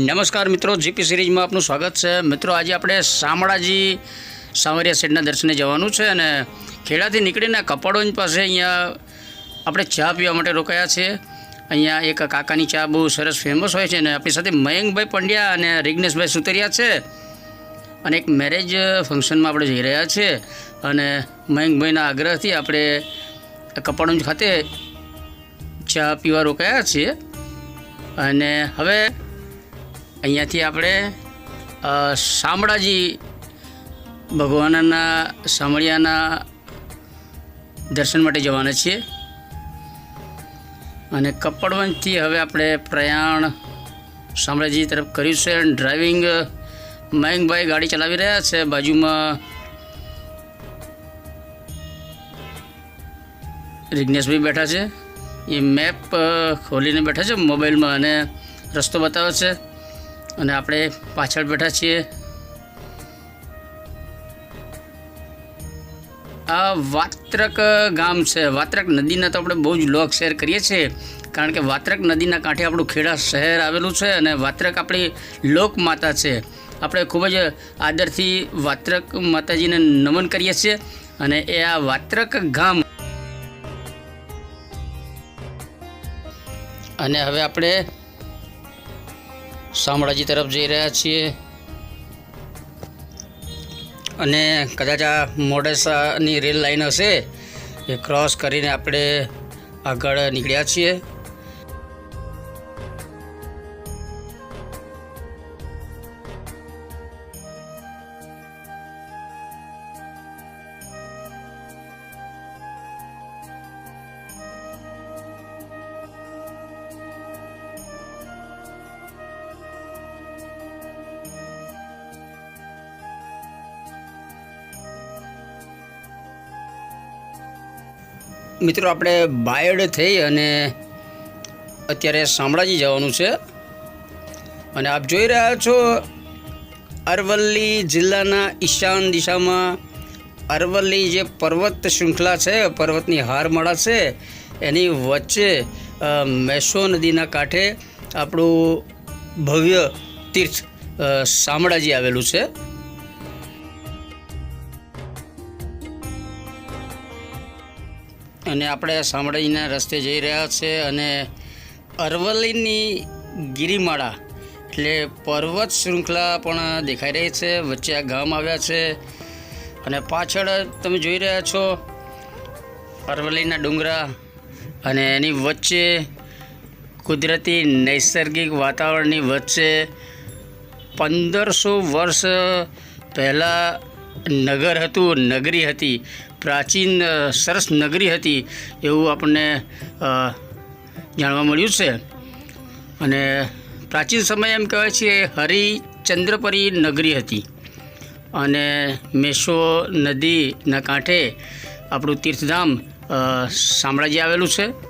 નમસ્કાર મિત્રો, જીપી સિરીઝમાં આપનું સ્વાગત છે. મિત્રો, આજે આપણે શામળાજી સાંવરિયા શેઠના દર્શને જવાનું છે અને ખેડાથી નીકળીને કપાડોંજ પાસે અહીંયા આપણે ચા પીવા માટે રોકાયા છીએ. અહીંયા એક કાકાની ચા બહુ સરસ ફેમસ હોય છે અને આપણી સાથે મયંકભાઈ પંડ્યા અને રિગ્નેશભાઈ સુતરિયા છે. અને એક મેરેજ ફંક્શનમાં આપણે જઈ રહ્યા છીએ અને મયંકભાઈના આગ્રહથી આપણે કપાડોંજ ખાતે ચા પીવા રોકાયા છીએ. અને હવે અહીંયાથી આપણે શામળાજી ભગવાનના શામળિયાના દર્શન માટે જવાના છીએ. અને કપડવંજથી હવે આપણે પ્રયાણ શામળાજી તરફ કર્યું છે અને ડ્રાઇવિંગ મયંકભાઈ ગાડી ચલાવી રહ્યા છે. બાજુમાં જિજ્ઞેશભાઈ બેઠા છે. એ મેપ ખોલીને બેઠા છે મોબાઈલમાં અને રસ્તો બતાવે છે. અને આપણે પાછળ બેઠા છીએ. આ વાત્રક ગામ છે. વાત્રક નદીના તો આપણે બહુ જ લોક શેર કરીએ છીએ. કારણ કે વાત્રક નદીના કાંઠે આપણું ખેડા શહેર આવેલું છે અને વાત્રક આપણી લોક માતા છે. આપણે ખૂબ જ આદરથી વાત્રક માતાજીને નમન કરીએ છીએ અને એ આ વાત્રક ગામ અને હવે આપણે શામળાજી તરફ જઈ રહ્યા છીએ. અને કદાચ આ મોડેસાની રેલ લાઈન હશે એ ક્રોસ કરીને આપણે આગળ નીકળ્યા છીએ. મિત્રો, આપણે બાયડ થઈ અને અત્યારે શામળાજી જવાનું છે. અને આપ જોઈ રહ્યા છો, અરવલ્લી જિલ્લાના ઈશાન દિશામાં અરવલ્લી જે પર્વત શૃંખલા છે, પર્વતની હારમાળા છે, એની વચ્ચે મેસો નદીના કાંઠે આપણું ભવ્ય તીર્થ શામળાજી આવેલું છે. અને આપણે શામળાજીના રસ્તે જઈ રહ્યા છે અને અરવલ્લીની ગિરિમાળા, એટલે પર્વત શૃંખલા પણ દેખાઈ રહી છે, વચ્ચે આ ગામ આવ્યા છે. અને પાછળ તમે જોઈ રહ્યા છો અરવલ્લીના ડુંગરા અને એની વચ્ચે કુદરતી નૈસર્ગિક વાતાવરણની વચ્ચે પંદરસો વર્ષ પહેલાં નગર હતું, નગરી હતી. પ્રાચીન સરસ નગરી હતી એવું આપણને જાણવા મળ્યું છે. અને પ્રાચીન સમય એમ કહેવાય છે હરિચંદ્રપરી નગરી હતી. અને મેસો નદીના કાંઠે આપણું તીર્થધામ શામળાજી આવેલું છે.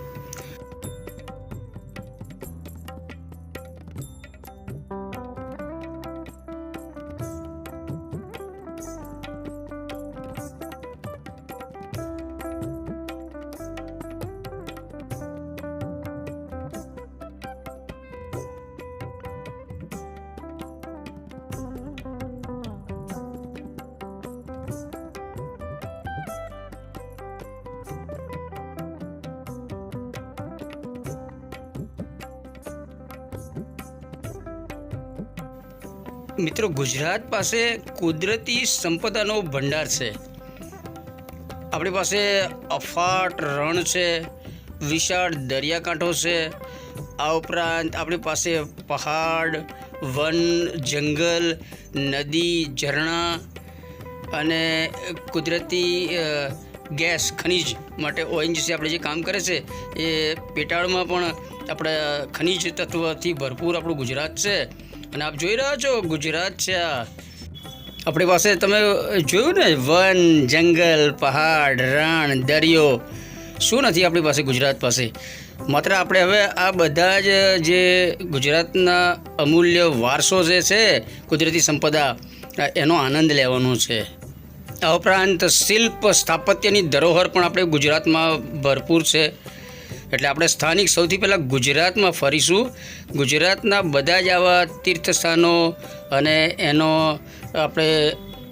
મિત્રો, ગુજરાત પાસે કુદરતી સંપદાનો ભંડાર છે. આપણી પાસે અફાટ રણ છે, વિશાળ દરિયાકાંઠો છે. આ ઉપરાંત આપણી પાસે પહાડ, વન, જંગલ, નદી, ઝરણા અને કુદરતી ગેસ, ખનિજ માટે ઓએનજીસી આપણે જે કામ કરે છે, એ પેટાળમાં પણ આપણે ખનિજ તત્વથી ભરપૂર આપણું ગુજરાત છે. અને આપ જોઈ રહ્યા છો ગુજરાત છે. આ આપણી પાસે તમે જોયું ને, વન, જંગલ, પહાડ, રણ, દરિયો. શું નથી આપણી પાસે ગુજરાત પાસે? માત્ર આપણે હવે આ બધા જ, જે ગુજરાતના અમૂલ્ય વારસો જે છે, કુદરતી સંપદા, એનો આનંદ લેવાનો છે. આ ઉપરાંત શિલ્પ સ્થાપત્યની ધરોહર પણ આપણે ગુજરાતમાં ભરપૂર છે. એટલે આપણે સ્થાનિક સૌથી પહેલાં ગુજરાતમાં ફરીશું. ગુજરાતના બધા જ આવા તીર્થસ્થાનો અને એનો આપણે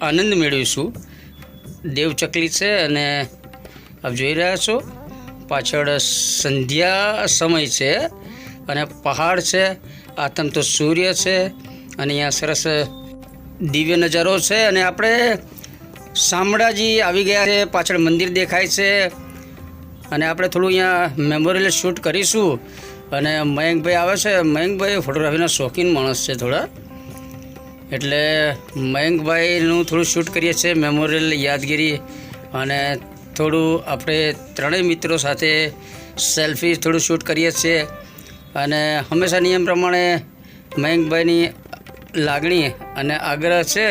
આનંદ મેળવીશું. દેવચકલી છે અને આપ જોઈ રહ્યા છો, પાછળ સંધ્યા સમય છે અને પહાડ છે આતમ તો સૂર્ય છે અને અહીંયા સરસ દિવ્ય નજારો છે અને આપણે શામળાજી આવી ગયા છે, પાછળ મંદિર દેખાય છે. અને આપણે થોડું અહીંયા મેમોરિયલ શૂટ કરીશું. અને મયંકભાઈ આવે છે. મયંકભાઈ ફોટોગ્રાફીના શોખીન માણસ છે થોડા. એટલે મયંકભાઈનું થોડું શૂટ કરીએ છીએ મેમોરિયલ યાદગીરી. અને થોડું આપણે ત્રણેય મિત્રો સાથે સેલ્ફી થોડું શૂટ કરીએ છીએ. અને હંમેશા નિયમ પ્રમાણે મયંકભાઈની લાગણી અને આગ્રહ છે.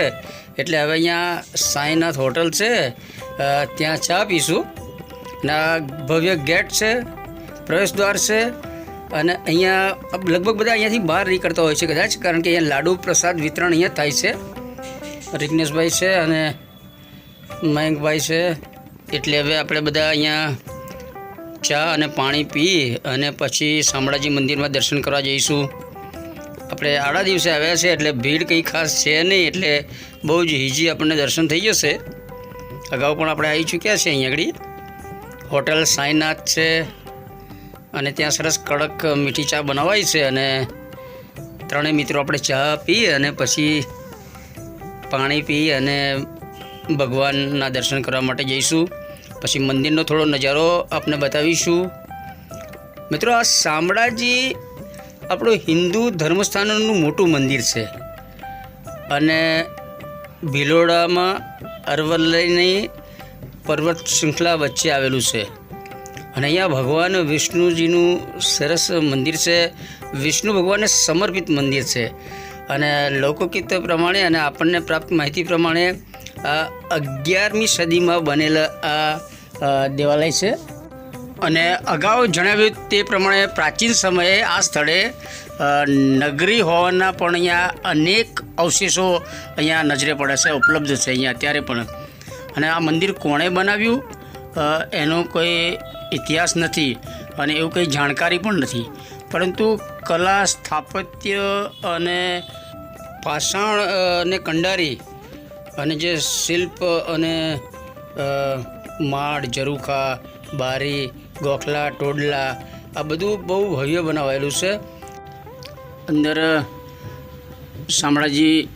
એટલે હવે અહીંયા સાંઈનાથ હોટલ છે. ત્યાં ચા પીશું. આ ભવ્ય ગેટ છે, પ્રવેશ દ્વાર છે, અને અહીંયા લગભગ બધા અહીંયાથી બહાર નીકળતા હોય છે કદાચ, કારણ કે અહીંયા લાડુ પ્રસાદ વિતરણ અહીંયા થાય છે. રિગ્નેશભાઈ છે અને મયંકભાઈ છે. એટલે હવે આપણે બધા અહીંયા ચા અને પાણી પી અને પછી શામળાજી મંદિરમાં દર્શન કરવા જઈશું. આપણે આડા દિવસે આવ્યા છે એટલે ભીડ કંઈ ખાસ છે નહીં, એટલે બહુ જ ઈઝી આપણને દર્શન થઈ જશે. અગાઉ પણ આપણે આવી ચૂક્યા છે અહીંયા આગળ. હોટલ સાંઈનાથ છે. અને ત્યાં સરસ કડક મીઠી ચા બનાવાય છે અને ત્રણેય મિત્રો આપણે ચા પી અને પછી પાણી પી અને ભગવાનના દર્શન કરવા માટે જઈશું. પછી મંદિરનો થોડો નજારો આપને બતાવીશું. મિત્રો, આ શામળાજી આપણું હિન્દુ ધર્મસ્થાનનું મોટું મંદિર છે. અને ભિલોડામાં અરવલ્લીની પર્વત શૃંખલા વચ્ચે આવેલું છે. અને અહીંયા ભગવાન વિષ્ણુજીનું સરસ મંદિર છે. વિષ્ણુ ભગવાનને સમર્પિત મંદિર છે. અને લોકગીત પ્રમાણે અને આપણને પ્રાપ્ત માહિતી પ્રમાણે અગિયારમી સદીમાં બનેલા આ દેવાલય છે. અને અગાઉ જણાવ્યું તે પ્રમાણે પ્રાચીન સમયે આ સ્થળે નગરી હોવાના પણ અહીંયા અનેક અવશેષો અહીંયા નજરે પડે છે, ઉપલબ્ધ છે અહીંયા અત્યારે પણ. અને આ મંદિર કોણે બનાવ્યું? એનો કોઈ ઇતિહાસ નથી અને એવું કંઈ જાણકારી પણ નથી. પરંતુ કલા, સ્થાપત્ય અને પાષાણ અને કંડારી અને જે શિલ્પ અને માળ, ઝરૂખા, બારી, ગોખલા, ટોડલા, આ બધું બહુ ભવ્ય બનાવાયેલું છે. અંદર શામળાજી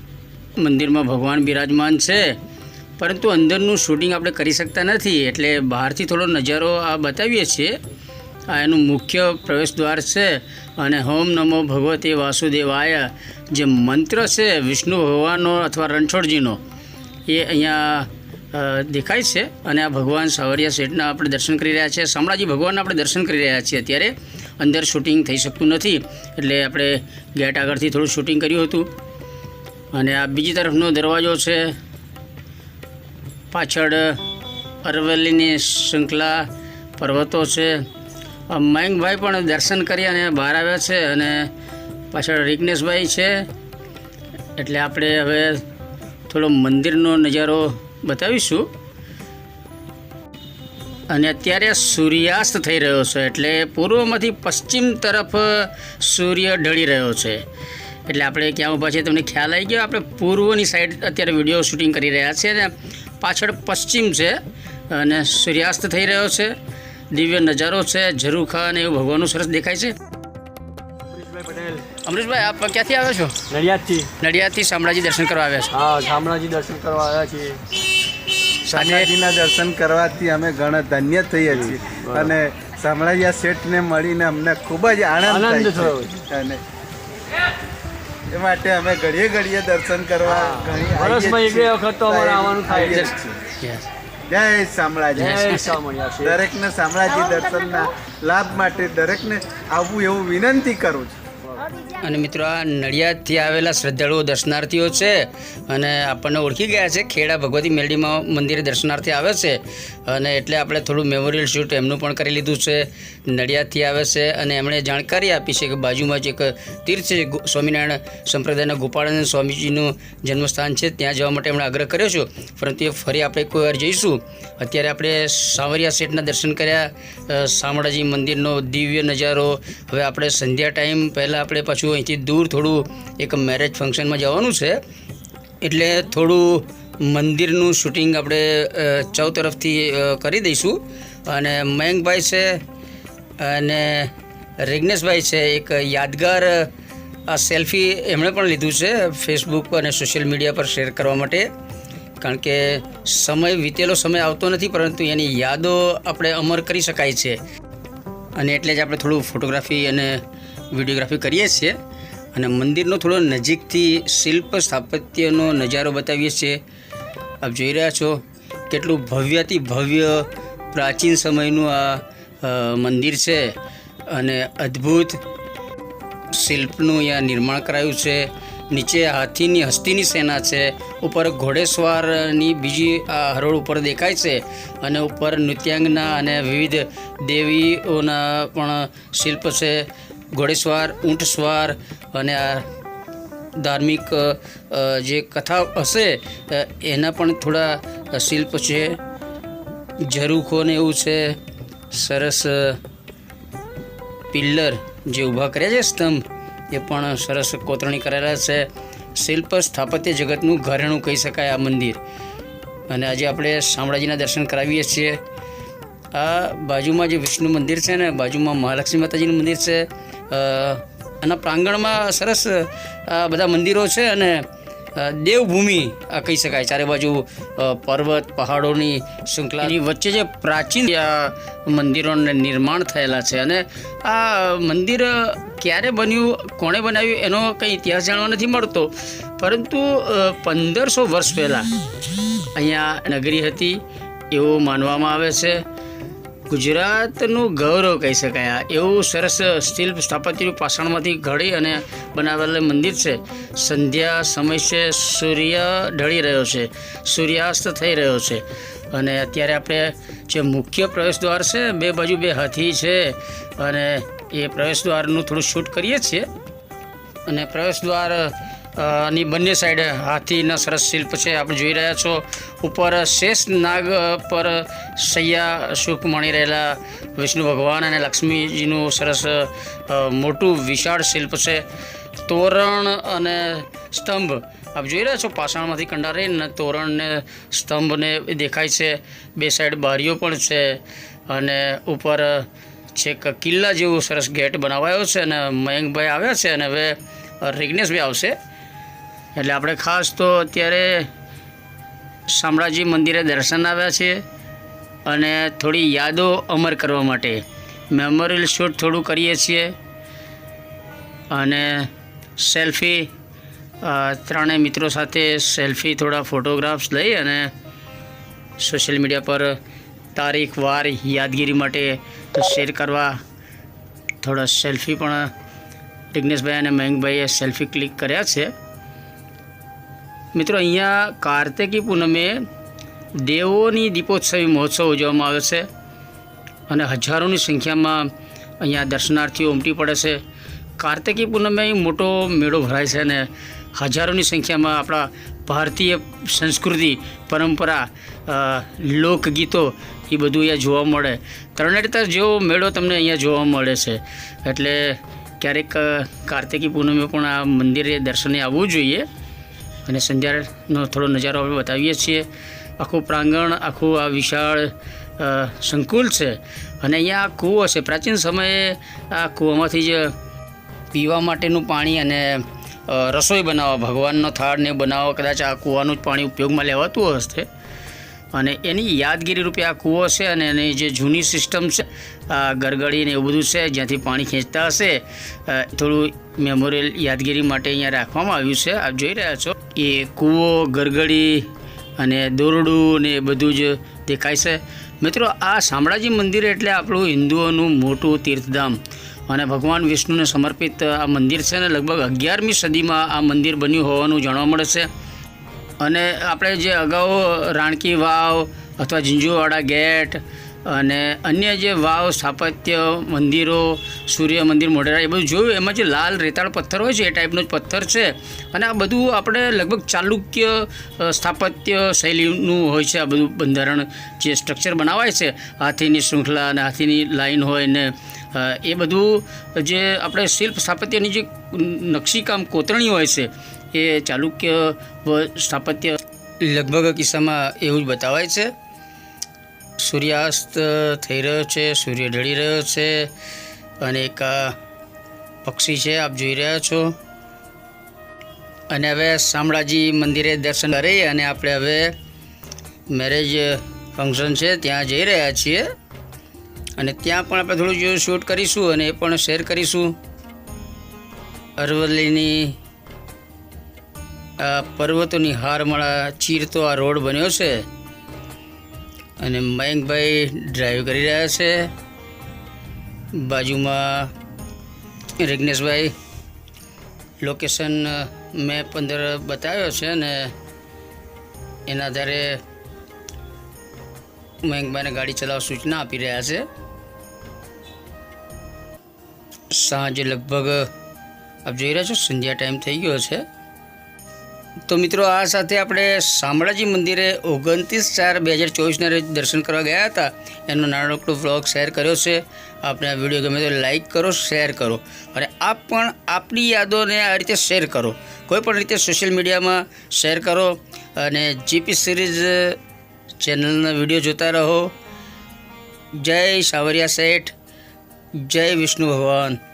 મંદિરમાં ભગવાન બિરાજમાન છે. પરંતુ અંદરનું શૂટિંગ આપણે કરી શકતા નથી, એટલે બહારથી થોડો નજારો આ બતાવીએ છીએ. આ એનું મુખ્ય પ્રવેશ દ્વાર છે અને હોમ નમો ભગવતે વાસુદેવાય, જે મંત્ર છે વિષ્ણુ ભગવાનનો અથવા રણછોડજીનો, એ અહીંયા દેખાય છે. અને આ ભગવાન સાવરિયા શેઠના આપણે દર્શન કરી રહ્યા છીએ. શામળાજી ભગવાનના આપણે દર્શન કરી રહ્યા છીએ અત્યારે. અંદર શૂટિંગ થઈ શકતું નથી, એટલે આપણે ગેટ આગળથી થોડું શૂટિંગ કર્યું હતું. અને આ બીજી તરફનો દરવાજો છે. પાછળ અરવલ્લીની શૃંખલા પર્વતો છે. મયંકભાઈ પણ દર્શન કરી અને બહાર આવ્યા છે અને પાછળ રિગ્નેશભાઈ છે. એટલે આપણે હવે થોડો મંદિરનો નજારો બતાવીશું. અને અત્યારે સૂર્યાસ્ત થઈ રહ્યો છે, એટલે પૂર્વમાંથી પશ્ચિમ તરફ સૂર્ય ઢળી રહ્યો છે. એટલે આપણે ક્યાં ઊભા છીએ, તમને ખ્યાલ આવી ગયો? આપણે પૂર્વની સાઈડ અત્યારે વીડિયો શૂટિંગ કરી રહ્યા છીએ અને પાછળ પશ્ચિમ છે અને સૂર્યાસ્ત થઈ રહ્યો છે. દિવ્ય નજારો છે ઝરૂખા અને એવું ભગવાનનું સરસ દેખાય છે. અમરીશભાઈ પટેલ. આપ ક્યાંથી આવ્યા છો? નડિયાદથી. નડિયાદથી શામળાજી દર્શન કરવા આવ્યા છો. હા શામળાજી દર્શન કરવા આવ્યા છીએ. શામળાજીના દર્શન કરવાથી અમે ઘણા ધન્ય થઈએ છીએ. અને શામળાજી શેઠને મળીને અમને ખૂબ જ આનંદ આનંદ થયો. છે. અને એ માટે અમે ઘડીએ ઘડીએ દર્શન કરવા ઘણી વર્ષમાં એક બે વખત તો અમારે આવવાનું થાય છે. જય શામળાજી. દરેકને શામળાજી દર્શનના લાભ માટે દરેકને આવવું એવું વિનંતી કરું છું. અને મિત્રો, આ નડિયાદથી આવેલા શ્રદ્ધાળુઓ, દર્શનાર્થીઓ છે અને આપણને ઓળખી ગયા છે. ખેડા ભગવતી મેલડીમાં મંદિરે દર્શનાર્થી આવે છે અને એટલે આપણે થોડું મેમોરિયલ શૂટ એમનું પણ કરી લીધું છે. નડિયાદથી આવે છે અને એમણે જાણકારી આપી છે કે બાજુમાં જ એક તીર્થ છે. સ્વામિનારાયણ સંપ્રદાયના ગોપાળાનંદ સ્વામીજીનું જન્મસ્થાન છે. ત્યાં જવા માટે એમણે આગ્રહ કર્યો છે. પરંતુ એ ફરી આપણે કોઈ જઈશું. અત્યારે આપણે સાવરિયા સેટના દર્શન કર્યા. શામળાજી મંદિરનો દિવ્ય નજારો. હવે આપણે સંધ્યા ટાઈમ પહેલાં આપણે પાછું અહીંથી દૂર થોડું એક મેરેજ ફંક્શનમાં જવાનું છે. એટલે થોડું મંદિરનું શૂટિંગ આપણે ચૌ તરફથી કરી દઈશું. અને મયંકભાઈ છે અને રેગ્નેશભાઈ છે, એક યાદગાર આ સેલ્ફી એમણે પણ લીધું છે ફેસબુક અને સોશિયલ મીડિયા પર શેર કરવા માટે. કારણ કે સમય, વીતેલો સમય આવતો નથી, પરંતુ એની યાદો આપણે અમર કરી શકાય છે. અને એટલે જ આપણે થોડું ફોટોગ્રાફી અને વિડીયોગ્રાફી કરીએ છીએ અને મંદિરનો થોડો નજીકથી શિલ્પ સ્થાપત્યનો નજારો બતાવીએ છીએ. આપ જોઈ રહ્યા છો કેટલું ભવ્યથી ભવ્ય પ્રાચીન સમયનું આ મંદિર છે અને અદ્ભુત શિલ્પનું અહીંયા નિર્માણ કરાયું છે. નીચે હાથીની, હસ્તીની સેના છે. ઉપર ઘોડેસવારની બીજી આ હરોળ ઉપર દેખાય છે અને ઉપર નૃત્યાંગના અને વિવિધ દેવીઓના પણ શિલ્પ છે. ઘોડેસવાર ઊંટ સવાર અને આ ધાર્મિક જે કથા હશે એના પણ થોડા શિલ્પ છે. ઝરૂખો ને એવું છે. સરસ પિલ્લર જે ઊભા કર્યા છે સ્તંભ, એ પણ સરસ કોતરણી કરેલા છે. શિલ્પ સ્થાપત્ય જગતનું ઘરેણું કહી શકાય આ મંદિર. અને આજે આપણે શામળાજીના દર્શન કરાવીએ છીએ. આ બાજુમાં જે વિષ્ણુ મંદિર છે ને, બાજુમાં મહાલક્ષ્મી માતાજીનું મંદિર છે. આના પ્રાંગણમાં સરસ બધા મંદિરો છે અને દેવભૂમિ કહી શકાય. ચારે બાજુ પર્વત, પહાડોની શૃંખલાની વચ્ચે જે પ્રાચીન મંદિરોને નિર્માણ થયેલા છે અને આ મંદિર ક્યારે બન્યું, કોણે બનાવ્યું, એનો કંઈ ઇતિહાસ જાણવા નથી મળતો. પરંતુ પંદરસો વર્ષ પહેલાં અહીંયા નગરી હતી, એવું માનવામાં આવે છે. ગુજરાતનું ગૌરવ કહી શકાય. એવું સરસ શિલ્પ સ્થાપત્યનું પાષાણમાંથી ઘડી અને બનાવેલું મંદિર છે. સંધ્યા સમય છે સૂર્ય ઢળી રહ્યો છે. સૂર્યાસ્ત થઈ રહ્યો છે. અને અત્યારે આપણે જે મુખ્ય પ્રવેશ દ્વાર છે બે બાજુ બે હાથી છે. અને એ પ્રવેશ દ્વારનું થોડું શૂટ કરીએ છીએ. અને પ્રવેશ દ્વાર અ, ની બંને સાઈડ હાથીના સરસ શિલ્પ છે. આપણે જોઈ રહ્યા છો, ઉપર શેષ નાગ પર સૈયા સુખ માણી રહેલા વિષ્ણુ ભગવાન અને લક્ષ્મીજીનું સરસ મોટું વિશાળ શિલ્પ છે. તોરણ અને સ્તંભ, આપ જોઈ રહ્યા છો, પાષાણમાંથી કંડારીને તોરણને, સ્તંભને દેખાય છે. બે સાઈડ બારીઓ પણ છે અને ઉપર છેક કિલ્લા જેવું સરસ ગેટ બનાવાયો છે અને મયંકભાઈ આવ્યા છે અને હવે રિગ્નેશભાઈ આવશે. એટલે આપણે ખાસ તો અત્યારે શામળાજી મંદિરે દર્શન આવ્યા છે અને થોડી યાદો અમર કરવા માટે. મેમોરિયલ શૂટ થોડું કરીએ છીએ અને સેલ્ફી ત્રણેય મિત્રો સાથે સેલ્ફી થોડા ફોટોગ્રાફ્સ લઈ અને સોશિયલ મીડિયા પર તારીખ, વાર, યાદગીરી માટે શેર કરવા થોડા સેલ્ફી પણ જિગ્નેશભાઈ અને મયંકભાઈએ સેલ્ફી ક્લિક કર્યા છે. મિત્રો, અહીંયા કાર્તિકી પૂનમે દેવોની દીપોત્સવી મહોત્સવ ઉજવવામાં આવે છે અને હજારોની સંખ્યામાં અહીંયા દર્શનાર્થીઓ ઉમટી પડે છે. કાર્તિકી પૂનમે અહીં મોટો મેળો ભરાય છે અને હજારોની સંખ્યામાં આપણા ભારતીય સંસ્કૃતિ, પરંપરા લોકગીતો એ બધું અહીંયા જોવા મળે. તરણેતર જેવો મેળો તમને અહીંયા જોવા મળે છે. એટલે ક્યારેક કાર્તિકી પૂનમે પણ આ મંદિરે દર્શને આવવું જોઈએ. અને સંધ્યાનો થોડો નજારો આપણે બતાવીએ છીએ. આખું પ્રાંગણ, આખું આ વિશાળ સંકુલ છે. અને અહીંયા કૂવો છે. પ્રાચીન સમયે આ કૂવામાંથી જ પીવા માટેનું પાણી અને રસોઈ બનાવવા, ભગવાનનો થાળ ને બનાવવા કદાચ આ કૂવાનું જ પાણી ઉપયોગમાં લેવાતું હશે. અને એની યાદગીરી રૂપે આ કૂવો છે અને એની જે જૂની સિસ્ટમ છે ગરગડી ને એવું બધું છે, જ્યાંથી પાણી ખેંચતા હશે થોડું મેમોરિયલ યાદગીરી માટે અહીંયા રાખવામાં આવ્યું છે. આપ જોઈ રહ્યા છો એ કૂવો, ગરગડી અને દોરડું ને બધું જ દેખાય છે. મિત્રો, આ શામળાજી મંદિર એટલે આપણું હિન્દુઓનું મોટું તીર્થધામ અને ભગવાન વિષ્ણુને સમર્પિત આ મંદિર છે ને લગભગ અગિયારમી સદીમાં આ મંદિર બન્યું હોવાનું જાણવા મળે છે. અને આપણે જે અગાઉ રાણકી વાવ અથવા ઝીંઝુવાડા ગેટ અને અન્ય જે વાવ, સ્થાપત્ય, મંદિરો, સૂર્ય મંદિર, મોઢેરા, એ બધું જોયું, એમાં જે લાલ રેતાળ પથ્થર હોય છે, એ ટાઈપનો જ પથ્થર છે. અને આ બધું આપણે લગભગ ચાલુક્ય સ્થાપત્ય શૈલીનું હોય છે આ બધું બંધારણ જે સ્ટ્રક્ચર બનાવાય છે. હાથીની શૃંખલા અને હાથીની લાઈન હોય ને એ બધું જે આપણે શિલ્પ સ્થાપત્યની જે નકશીકામ કોતરણી હોય છે એ ચાલુક્ય સ્થાપત્ય લગભગ કિસ્સામાં એવું જ બતાવાય છે. સૂર્યાસ્ત થઈ રહ્યો છે, સૂર્ય ઢળી રહ્યો છે અને એક પક્ષી છે, આપ જોઈ રહ્યા છો. અને હવે શામળાજી મંદિરે દર્શન કરી અને આપણે હવે મેરેજ ફંક્શન છે, ત્યાં જઈ રહ્યા છીએ. અને ત્યાં પણ આપણે થોડું શૂટ કરીશું અને એ પણ શેર કરીશું. અરવલ્લીની આ પર્વતોની હારમાળા ચીરતો આ રોડ બન્યો છે. અને મયંકભાઈ ડ્રાઈવ કરી રહ્યા છે. બાજુમાં રિગ્નેશભાઈ લોકેશન મેં પંદર બતાવ્યો છે ને એના આધારે મયંકભાઈને ગાડી ચલાવવા સૂચના આપી રહ્યા છે. સાંજે લગભગ, આપ જોઈ રહ્યા છો, સંધ્યા ટાઈમ થઈ ગયો છે. તો મિત્રો આ સાથે આપણે શામળાજી મંદિરે ઓગણત્રીસ ચાર બે હજાર ચોવીસના રોજ દર્શન કરવા ગયા હતા. એનો નાનકડો વ્લોગ શેર કર્યો છે. આપણે આ વીડિયો ગમે તો લાઈક કરો શેર કરો અને આપ પણ આપની યાદોને આ રીતે શેર કરો. કોઈ પણ રીતે સોશિયલ મીડિયામાં શેર કરો અને જીપી સિરીઝ ચેનલના વીડિયો જોતા રહો. જય સાવરિયા શેઠ. જય વિષ્ણુ ભગવાન.